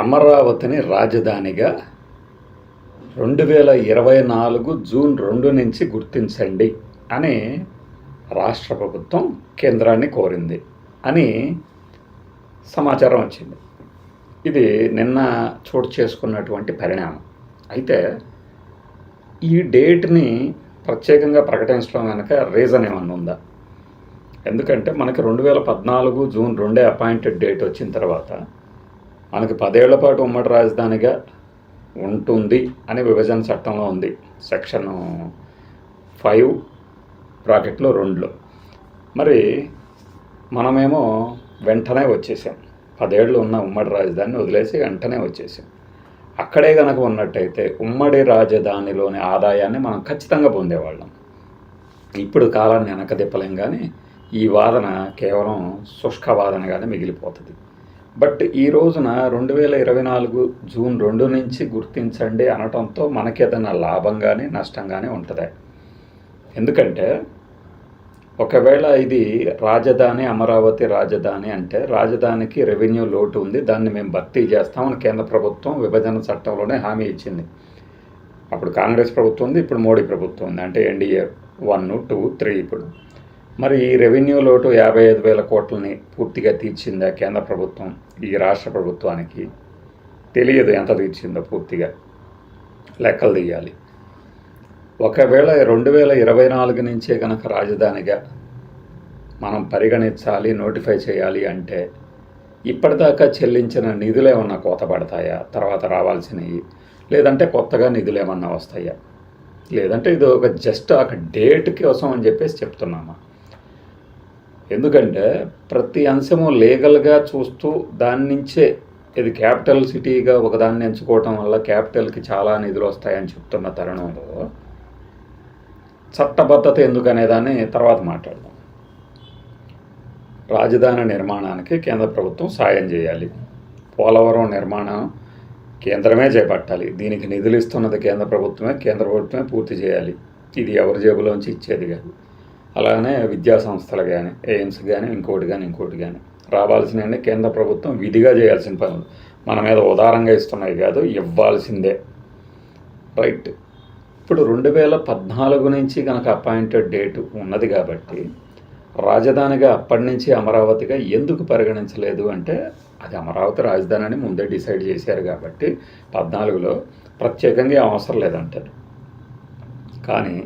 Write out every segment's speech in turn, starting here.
అమరావతిని రాజధానిగా రెండు వేల ఇరవై నాలుగు జూన్ రెండు నుంచి గుర్తించండి అని రాష్ట్ర ప్రభుత్వం కేంద్రాన్ని కోరింది అని సమాచారం వచ్చింది. ఇది నిన్న చోటు చేసుకున్నటువంటి పరిణామం. అయితే ఈ డేట్ని ప్రత్యేకంగా ప్రకటించడం వెనక రీజన్ ఏమన్నా ఉందా? ఎందుకంటే మనకి రెండు వేల పద్నాలుగు జూన్ రెండే అపాయింటెడ్ డేట్ వచ్చిన తర్వాత మనకి పదేళ్ళ పాటు ఉమ్మడి రాజధానిగా ఉంటుంది అని విభజన చట్టంలో ఉంది. సెక్షన్ ఫైవ్ బ్రాకెట్లో రెండులో. మరి మనమేమో వెంటనే వచ్చేసాం. పదేళ్ళు ఉన్న ఉమ్మడి రాజధానిని వదిలేసి వెంటనే వచ్చేసాం. అక్కడే కనుక ఉన్నట్టయితే ఉమ్మడి రాజధానిలోని ఆదాయాన్ని మనం ఖచ్చితంగా పొందేవాళ్ళం. ఇప్పుడు కాలాన్ని వెనక తిప్పలేం కానీ ఈ వాదన కేవలం శుష్క వాదనగానే మిగిలిపోతుంది. బట్ ఈ రోజున రెండు వేల ఇరవై నాలుగు జూన్ రెండు నుంచి గుర్తించండి అనటంతో మనకి ఏదైనా లాభం కానీ నష్టం కానీ ఉంటుంది. ఎందుకంటే ఒకవేళ ఇది రాజధాని అమరావతి రాజధాని అంటే రాజధానికి రెవెన్యూ లోటు ఉంది దాన్ని మేము భర్తీ చేస్తామని కేంద్ర ప్రభుత్వం విభజన చట్టంలోనే హామీ ఇచ్చింది. అప్పుడు కాంగ్రెస్ ప్రభుత్వం ఉంది ఇప్పుడు మోడీ ప్రభుత్వం ఉంది. అంటే ఎన్డీఏ వన్ టూ త్రీ ఇప్పుడు. మరి ఈ రెవెన్యూ లోటు యాభై ఐదు వేల కోట్లని పూర్తిగా తీర్చిందా కేంద్ర ప్రభుత్వం ఈ రాష్ట్ర ప్రభుత్వానికి? తెలియదు ఎంత తీర్చిందో పూర్తిగా. లెక్కలు తీయాలి. ఒకవేళ రెండు వేల ఇరవై నాలుగు నుంచే కనుక రాజధానిగా మనం పరిగణించాలి నోటిఫై చేయాలి అంటే ఇప్పటిదాకా చెల్లించిన నిధులు ఏమన్నా కోత పడతాయా? తర్వాత రావాల్సినవి. లేదంటే కొత్తగా నిధులు ఏమన్నా వస్తాయా? లేదంటే ఇది ఒక జస్ట్ ఒక డేట్ కోసం అని చెప్పేసి చెప్తున్నామా? ఎందుకంటే ప్రతి అంశము లీగల్గా చూస్తూ దాని నుంచే ఇది క్యాపిటల్ సిటీగా ఒకదాన్ని ఎంచుకోవటం వల్ల క్యాపిటల్కి చాలా నిధులు వస్తాయని చెప్తున్న తరుణంలో చట్టబద్ధత ఎందుకు అనేదాన్ని తర్వాత మాట్లాడదాం. రాజధాని నిర్మాణానికి కేంద్ర ప్రభుత్వం సాయం చేయాలి. పోలవరం నిర్మాణం కేంద్రమే చేపట్టాలి. దీనికి నిధులు ఇస్తున్నది కేంద్ర ప్రభుత్వమే కేంద్ర ప్రభుత్వమే పూర్తి చేయాలి. ఇది ఎవరి జేబులోంచి ఇచ్చేది కాదు. అలానే విద్యా సంస్థలు కానీ ఎయిమ్స్ కానీ ఇంకోటి కానీ ఇంకోటి కానీ రావాల్సినవి కేంద్ర ప్రభుత్వం విధిగా చేయాల్సిన పనులు. మన మీద ఉదారంగా ఇస్తున్నాయి కాదు ఇవ్వాల్సిందే. రైట్. ఇప్పుడు రెండు వేల పద్నాలుగు నుంచి కనుక అపాయింటెడ్ డేట్ ఉన్నది కాబట్టి రాజధానిగా అప్పటి నుంచి అమరావతిగా ఎందుకు పరిగణించలేదు అంటే అది అమరావతి రాజధాని అని ముందే డిసైడ్ చేశారు కాబట్టి పద్నాలుగులో ప్రత్యేకంగా అవసరం లేదంటారు. కానీ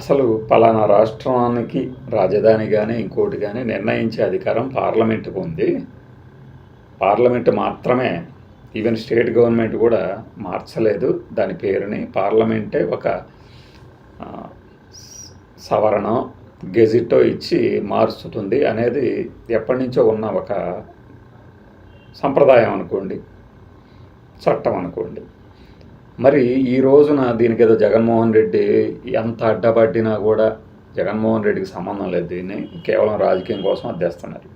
అసలు పలానా రాష్ట్రానికి రాజధాని కానీ ఇంకోటి కానీ నిర్ణయించే అధికారం పార్లమెంటుకు ఉంది. పార్లమెంటు మాత్రమే ఈవెన్ స్టేట్ గవర్నమెంట్ కూడా మార్చలేదు. దాని పేరుని పార్లమెంటే ఒక సవరణం గెజిటో ఇచ్చి మారుస్తుంది అనేది ఎప్పటి నుంచో ఉన్న ఒక సంప్రదాయం అనుకోండి చట్టం అనుకోండి. మరి ఈ రోజున దీనికి ఏదో జగన్మోహన్ రెడ్డి ఎంత అడ్డపడ్డినా కూడా జగన్మోహన్ రెడ్డికి సంబంధం లేదు. దీన్ని కేవలం రాజకీయం కోసం అద్దెస్తున్నారు.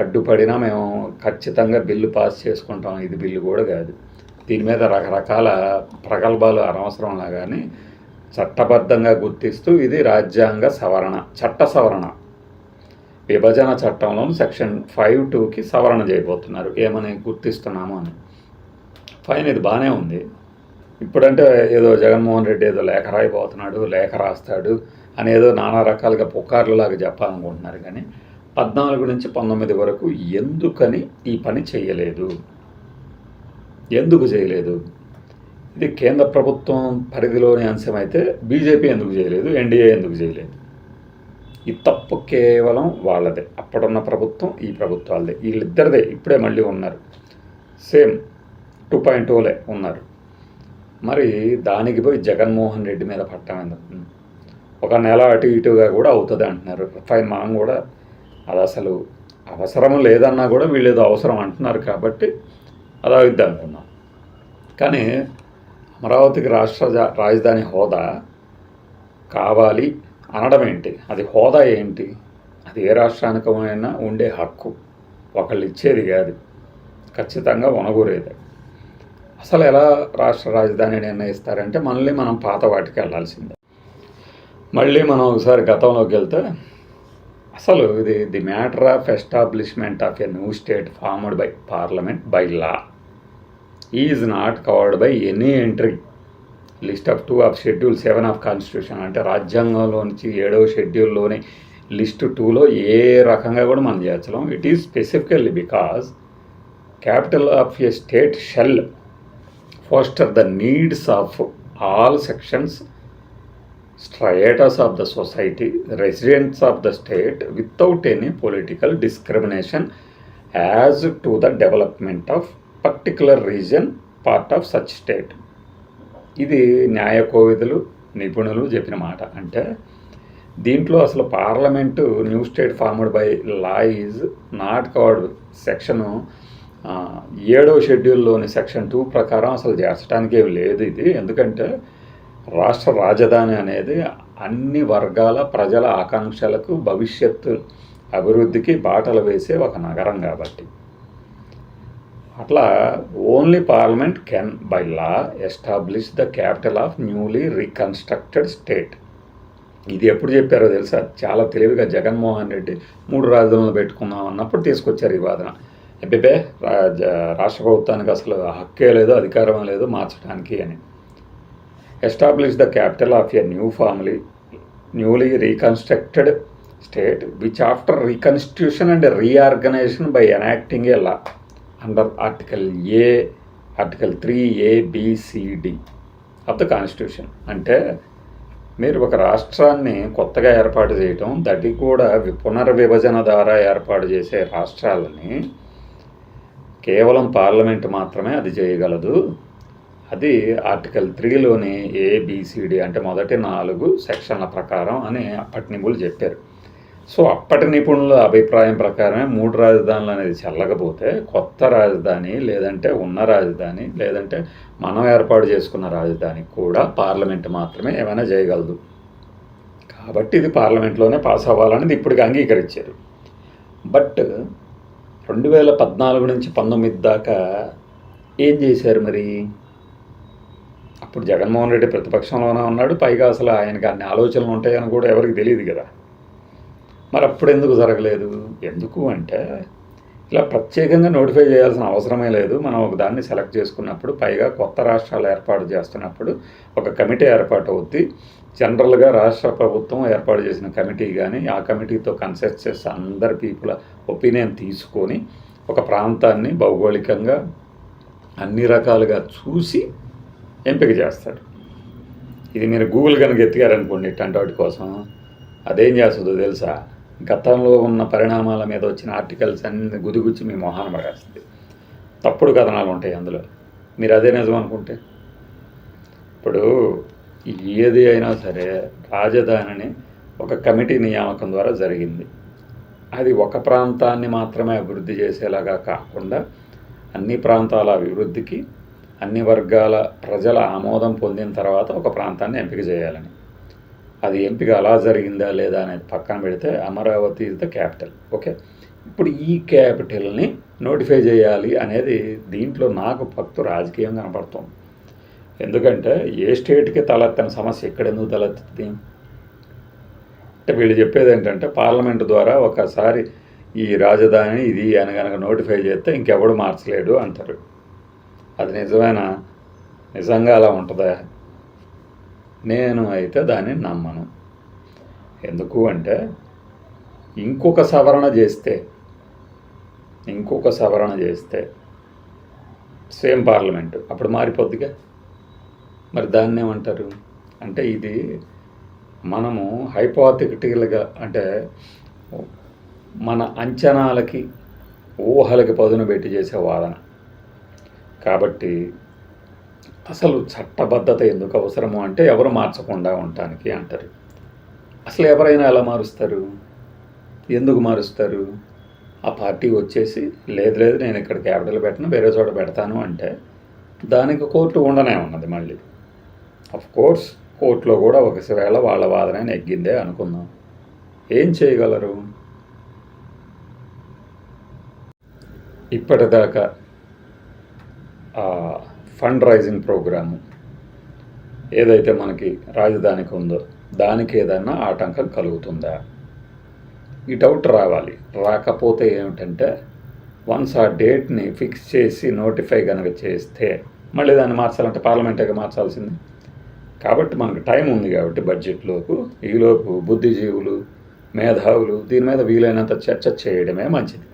అడ్డుపడినా మేము ఖచ్చితంగా బిల్లు పాస్ చేసుకుంటాం. ఇది బిల్లు కూడా కాదు. దీని మీద రకరకాల ప్రగల్భాలు అనవసరంలా కానీ చట్టబద్ధంగా గుర్తిస్తూ ఇది రాజ్యాంగ సవరణ చట్ట సవరణ. విభజన చట్టంలో సెక్షన్ ఫైవ్ టూకి సవరణ చేయబోతున్నారు. ఏమని గుర్తిస్తున్నాము అని. ఫైన్ ఇది బాగానే ఉంది. ఇప్పుడంటే ఏదో జగన్మోహన్ రెడ్డి ఏదో లేఖ రాయిపోతున్నాడు లేఖ రాస్తాడు అని ఏదో నానా రకాలుగా పుకార్లలాగా చెప్పాలనుకుంటున్నారు కానీ పద్నాలుగు నుంచి పంతొమ్మిది వరకు ఎందుకని ఈ పని చేయలేదు? ఎందుకు చేయలేదు? ఇది కేంద్ర ప్రభుత్వం పరిధిలోని అంశం అయితే బీజేపీ ఎందుకు చేయలేదు? ఎన్డీఏ ఎందుకు చేయలేదు? ఈ తప్పు కేవలం వాళ్ళదే. అప్పుడున్న ప్రభుత్వం ఈ ప్రభుత్వాలదే. వీళ్ళిద్దరిదే. ఇప్పుడే మళ్ళీ ఉన్నారు. సేమ్. టూ పాయింట్ ఓలే ఉన్నారు. మరి దానికి పోయి జగన్మోహన్ రెడ్డి మీద పట్టం ఎందుకు? ఒక నెల అటు ఇటుగా కూడా అవుతుంది అంటున్నారు. ఫైన్ మనం కూడా అది అసలు అవసరం లేదన్నా కూడా వీళ్ళు ఏదో అవసరం అంటున్నారు కాబట్టి అది అవుద్ది అనుకున్నాం. కానీ అమరావతికి రాష్ట్ర రాజధాని హోదా కావాలి అనడం ఏంటి? అది హోదా ఏంటి? అది ఏ రాష్ట్రానికైనా ఉండే హక్కు. ఒకళ్ళు ఇచ్చేది కాదు. ఖచ్చితంగా వనగూరేది అసలు ఎలా రాష్ట్ర రాజధాని నిర్ణయిస్తారంటే మళ్ళీ మనం పాత వాటికి వెళ్ళాల్సిందే. మళ్ళీ మనం ఒకసారి గతంలోకి వెళ్తే అసలు ఇది the matter of establishment of a new state formed by parliament by law. Is not covered by any entry list of two of schedule seven of constitution అంటే రాజ్యాంగంలో నుంచి ఏడవ షెడ్యూల్లోని లిస్ట్ టూలో ఏ రకంగా కూడా మనం చేర్చలేం. It is specifically because capital of a state shall foster the needs of all sections strata of the society residents of the state without any political discrimination as to the development of particular region part of such state. ఇది న్యాయ కోవిదులు నిపుణులు చెప్పిన మాట. అంటే దీంట్లో అసలు parliament new state formed by law is not covered. Section ఏడవ షెడ్యూల్లోని సెక్షన్ టూ ప్రకారం అసలు చేర్చడానికి ఏమి లేదు ఇది. ఎందుకంటే రాష్ట్ర రాజధాని అనేది అన్ని వర్గాల ప్రజల ఆకాంక్షలకు భవిష్యత్తు అభివృద్ధికి బాటలు వేసే ఒక నగరం కాబట్టి. అట్లా only parliament can by law establish the capital of newly reconstructed state. ఇది ఎప్పుడు చెప్పారో తెలుసా? చాలా తెలివిగా జగన్మోహన్ రెడ్డి మూడు రాజధానులు పెట్టుకుందాం అన్నప్పుడు తీసుకొచ్చారు ఈ వాదన. అబ్బిబే రాష్ట్ర ప్రభుత్వానికి అసలు హక్కే లేదు అధికారం లేదు మార్చడానికి అని. Establish the capital of a new family newly reconstructed state which after reconstitution and reorganisation by enacting a law under article a article three ABCD of the constitution అంటే మీరు ఒక రాష్ట్రాన్ని కొత్తగా ఏర్పాటు చేయటం దటి కూడా పునర్విభజన ద్వారా ఏర్పాటు చేసే రాష్ట్రాలని కేవలం పార్లమెంట్ మాత్రమే అది చేయగలదు. అది ఆర్టికల్ త్రీలోని ఏబిసిడి అంటే మొదటి నాలుగు సెక్షన్ల ప్రకారం అని అప్పటి నిపుణులు చెప్పారు. సో అప్పటి నిపుణుల అభిప్రాయం ప్రకారమే మూడు రాజధానులు అనేది చెల్లకపోతే కొత్త రాజధాని లేదంటే ఉన్న రాజధాని లేదంటే మనం ఏర్పాటు చేసుకున్న రాజధాని కూడా పార్లమెంట్ మాత్రమే ఏమైనా చేయగలదు. కాబట్టి ఇది పార్లమెంట్లోనే పాస్ అవ్వాలనేది ఇప్పటికి అంగీకరించారు. బట్ రెండు వేల పద్నాలుగు నుంచి పంతొమ్మిది దాకా ఏం చేశారు మరి? అప్పుడు జగన్మోహన్ రెడ్డి ప్రతిపక్షంలోనే ఉన్నాడు. పైగా అసలు ఆయనకి అన్ని ఆలోచనలు ఉంటాయని కూడా ఎవరికి తెలియదు కదా. మరి అప్పుడు ఎందుకు జరగలేదు? ఎందుకు అంటే ఇలా ప్రత్యేకంగా నోటిఫై చేయాల్సిన అవసరమే లేదు. మనం ఒక దాన్ని సెలెక్ట్ చేసుకున్నప్పుడు పైగా కొత్త రాష్ట్రాలు ఏర్పాటు చేస్తున్నప్పుడు ఒక కమిటీ ఏర్పాటు అవుద్ది. జనరల్గా రాష్ట్ర ప్రభుత్వం ఏర్పాటు చేసిన కమిటీ కానీ ఆ కమిటీతో కన్సల్ట్ చేసి అందరి పీపుల్ ఒపీనియన్ తీసుకొని ఒక ప్రాంతాన్ని భౌగోళికంగా అన్ని రకాలుగా చూసి ఎంపిక చేస్తారు ఇది మీరు గూగుల్ కనుక ఎత్తికారనుకోండి ఇట్లాంటి వాటి కోసం. అదేం చేస్తుందో తెలుసా? గతంలో ఉన్న పరిణామాల మీద వచ్చిన ఆర్టికల్స్ అన్ని గుదిగుచ్చి మీ మొహాన పడేస్తుంది. తప్పుడు కథనాలు ఉంటాయి అందులో. మీరు అదే నిజం అనుకుంటే. ఇప్పుడు ఏది అయినా సరే రాజధానిని ఒక కమిటీ నియామకం ద్వారా జరిగింది. అది ఒక ప్రాంతాన్ని మాత్రమే అభివృద్ధి చేసేలాగా కాకుండా అన్ని ప్రాంతాల అభివృద్ధికి అన్ని వర్గాల ప్రజల ఆమోదం పొందిన తర్వాత ఒక ప్రాంతాన్ని ఎంపిక చేయాలని. అది ఎంపిక అలా జరిగిందా లేదా అనేది పక్కన పెడితే Amaravati is the capital okay ఇప్పుడు ఈ క్యాపిటల్ని నోటిఫై చేయాలి అనేది దీంట్లో నాకు పక్తు రాజకీయం కనపడుతుంది. ఎందుకంటే ఏ స్టేట్కి తలెత్తని సమస్య ఎక్కడ ఎందుకు తలెత్తుంది అంటే వీళ్ళు చెప్పేది ఏంటంటే పార్లమెంట్ ద్వారా ఒకసారి ఈ రాజధాని ఇది అని కనుక నోటిఫై చేస్తే ఇంకెవడు మార్చలేడు అంటారు. అది నిజమైన? నిజంగా అలా ఉంటుందా? నేను అయితే దాన్ని నమ్మను. ఎందుకు అంటే ఇంకొక సవరణ చేస్తే ఇంకొక సవరణ చేస్తే సేమ్ పార్లమెంటు అప్పుడు మారిపోద్దిగా. మరి దాన్ని ఏమంటారు? అంటే ఇది మనము హైపోథెటికల్గా అంటే మన అంచనాలకి ఊహలకి పదును పెట్టి చేసే వాదన. కాబట్టి అసలు చట్టబద్ధత ఎందుకు అవసరము అంటే ఎవరు మార్చకుండా ఉండటానికి అంటారు. అసలు ఎవరైనా ఎలా మారుస్తారు? ఎందుకు మారుస్తారు? ఆ పార్టీ వచ్చేసి లేదు లేదు నేను ఇక్కడ క్యాపిటల్ పెట్టను వేరే చోట పెడతాను అంటే దానికి కోర్టు ఉండనే ఉన్నది మళ్ళీ. అఫ్ కోర్స్ కోర్టులో కూడా ఒకవేళ వాళ్ళ వాదన నెగ్గిందే అనుకుందాం. ఏం చేయగలరు? ఇప్పటిదాకా ఫండ్ రైజింగ్ ప్రోగ్రాము ఏదైతే మనకి రాజధానికి ఉందో దానికి ఏదైనా ఆటంకం కలుగుతుందా? ఈ డౌట్ రావాలి. రాకపోతే ఏమిటంటే వన్స్ ఆ డేట్ని ఫిక్స్ చేసి నోటిఫై కనుక చేస్తే మళ్ళీ దాన్ని మార్చాలంటే పార్లమెంటేగా మార్చాల్సింది? కాబట్టి మనకు టైం ఉంది కాబట్టి బడ్జెట్లోకు. ఈలోపు బుద్ధిజీవులు మేధావులు దీని మీద వీలైనంత చర్చ చేయడమే మంచిది.